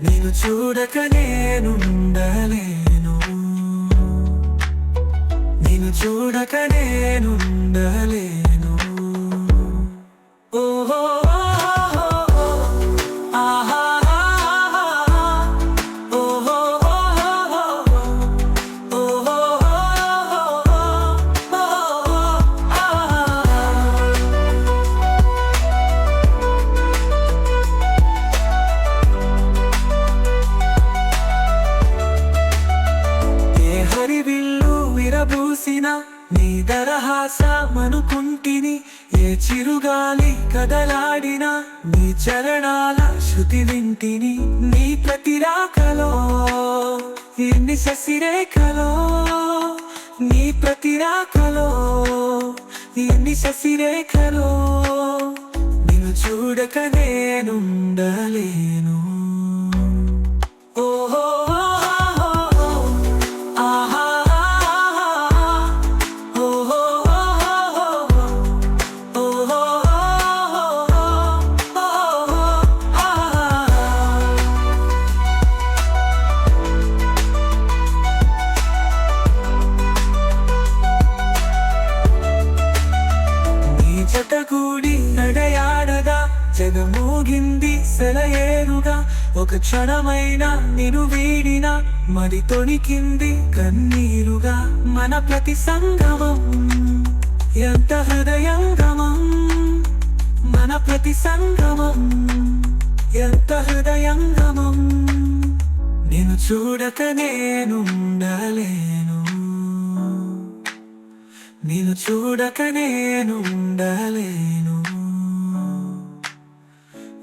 నేను చూడక నేనుండలే. విరబూసిన నీ దరహాసమనుకుంటిని ఏ చిరుగాలి కదలాడిన నీ చరణాల శృతి వింటిని నీ ప్రతిరాకలో ఎన్ని శశిరేఖలో నీ ప్రతిరాకలో ఎన్ని శశిరేఖలో నిన్ను చూడక నేనుండలేను. జగమోగింది సెలయేరుగా ఒక క్షణమైన నిను వీడిన మరి తొణికింది కన్నీరుగా. మన ప్రతి సంగమం ఎంత హృదయంగమం. మన ప్రతి సంగమం ఎంత హృదయంగమం. నేను చూడక నేనుండలేను. నేను చూడక నేనుండలేను.